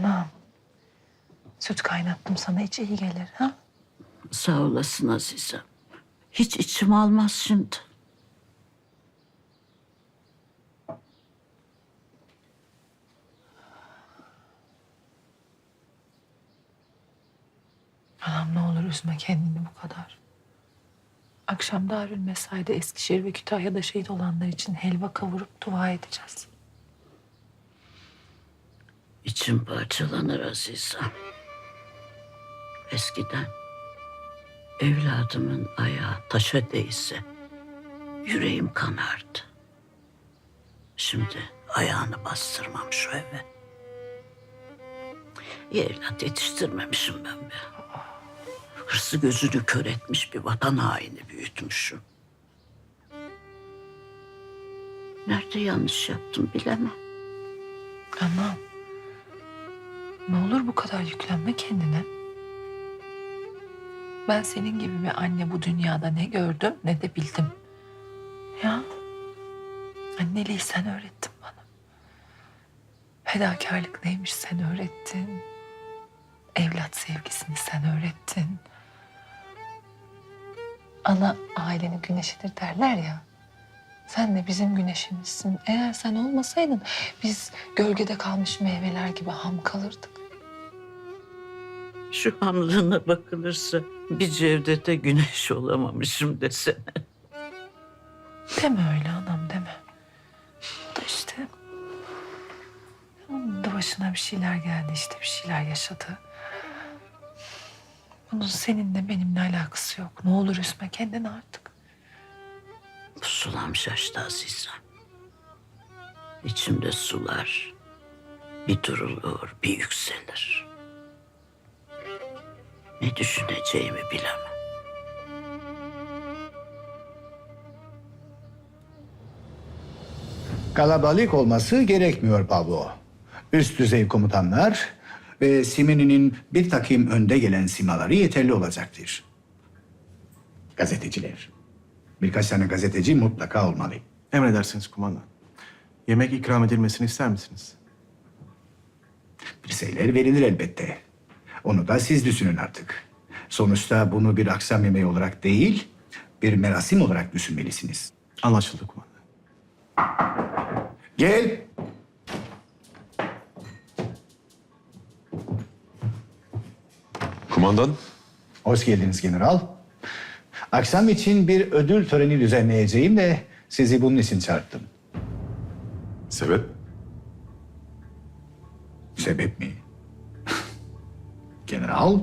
Anam. Süt kaynattım sana hiç iyi gelir ha? Sağ olasın Azizem. Hiç içim almaz şimdi. Anam ne olur üzme kendini bu kadar. Akşam Darül Mesai'de Eskişehir ve Kütahya'da şehit olanlar için helva kavurup dua edeceğiz. İçim parçalanır Azizem. Eskiden evladımın ayağı taşa değse yüreğim kanardı. Şimdi ayağını bastırmam şu eve. İyi evlat yetiştirmemişim ben be. Hırsı gözünü kör etmiş bir vatan haini büyütmüşüm. Nerede yanlış yaptım bilemem. Anam. Ne olur bu kadar yüklenme kendine. Ben senin gibi bir anne bu dünyada ne gördüm ne de bildim. Ya. Anneliği sen öğrettin bana. Fedakarlık neymiş sen öğrettin. Evlat sevgisini sen öğrettin. Ana ailenin güneşidir derler ya. Sen de bizim güneşimizsin. Eğer sen olmasaydın biz gölgede kalmış meyveler gibi ham kalırdık. Şu hamlığına bakılırsa bir Cevdet'e güneş olamamışım desene. Deme öyle anam deme. O da işte onun da başına bir şeyler geldi işte bir şeyler yaşadı. Bunun seninle benimle alakası yok. Ne olur üzme kendini artık. Pusulam şaştı Azizem. İçimde sular bir durulur, bir yükselir. Ne düşüneceğimi bilemem. Kalabalık olması gerekmiyor Pablo. Üst düzey komutanlar ve Simini'nin bir takım önde gelen simaları yeterli olacaktır. Gazeteciler. Birkaç tane gazeteci mutlaka olmalı. Emredersiniz kumandan. Yemek ikram edilmesini ister misiniz? Bir şeyler verilir elbette. Onu da siz düşünün artık. Sonuçta bunu bir akşam yemeği olarak değil, bir merasim olarak düşünmelisiniz. Anlaşıldı kumandan. Gel. Kumandan, Hoş geldiniz general. Akşam için bir ödül töreni düzenleyeceğim de sizi bunun için çağırdım. sebep? Sebep mi? General?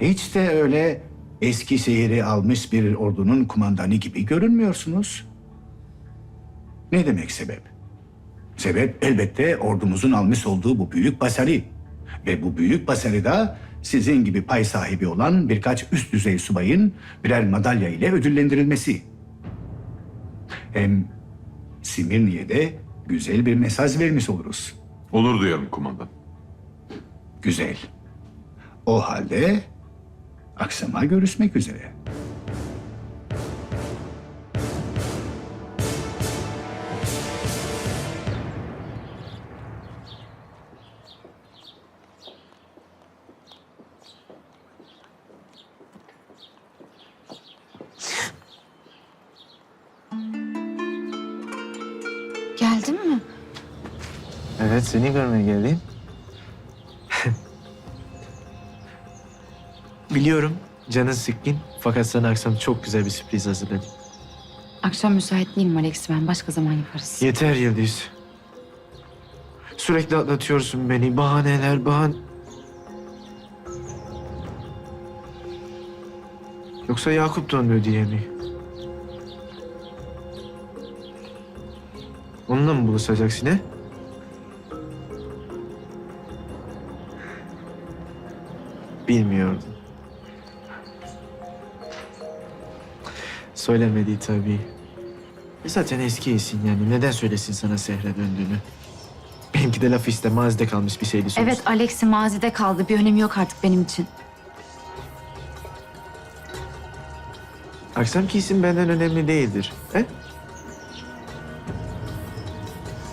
Hiç de öyle eski şehri almış bir ordunun kumandanı gibi görünmüyorsunuz. Ne demek sebep? Sebep elbette ordumuzun almış olduğu bu büyük başarı. Ve bu büyük başarıda sizin gibi pay sahibi olan birkaç üst düzey subayın birer madalya ile ödüllendirilmesi. Hem Simirni'ye de güzel bir mesaj vermiş oluruz. Onur duyarım kumandan. Güzel. O halde akşama görüşmek üzere. Geldin mi? Evet seni görmeye geldim. Biliyorum canın sıkkın fakat sana akşam çok güzel bir sürpriz hazırladım. Akşam müsait değilim Alex ben. Başka zaman yaparız. Yeter Yıldız. Sürekli atlatıyorsun beni. Bahaneler, bahan... Yoksa Yakup döndü diye mi? Onunla mı buluşacaksın he? Bilmiyordum. Söylemedi tabii. E zaten eski iyisin yani. Neden söylesin sana Sehre döndüğünü? Benimki de laf iste, mazide kalmış bir şeydi sonuçta. Evet Alex'i mazide kaldı. Bir önemi yok artık benim için. Akşamki isim benden önemli değildir. He?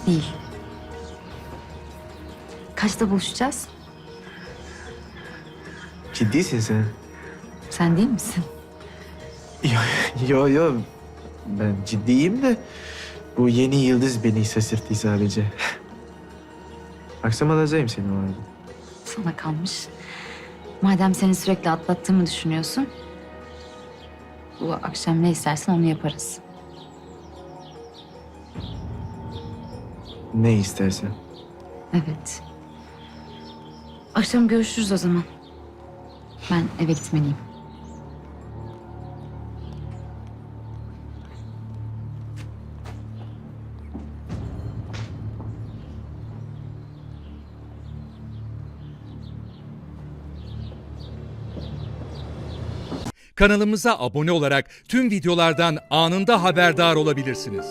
Değil. Kaçta buluşacağız? Ciddisin sen. Sen değil misin? Yo yo yo. Ben ciddiyim de bu yeni yıldız beni şaşırttı sadece. Akşam alacağım seni o halde. Sana kalmış. Madem seni sürekli atlattığımı düşünüyorsun. Bu akşam ne istersen onu yaparız. Ne istersen. Evet. Akşam görüşürüz o zaman. Ben eve gitmeliyim. Kanalımıza abone olarak tüm videolardan anında haberdar olabilirsiniz.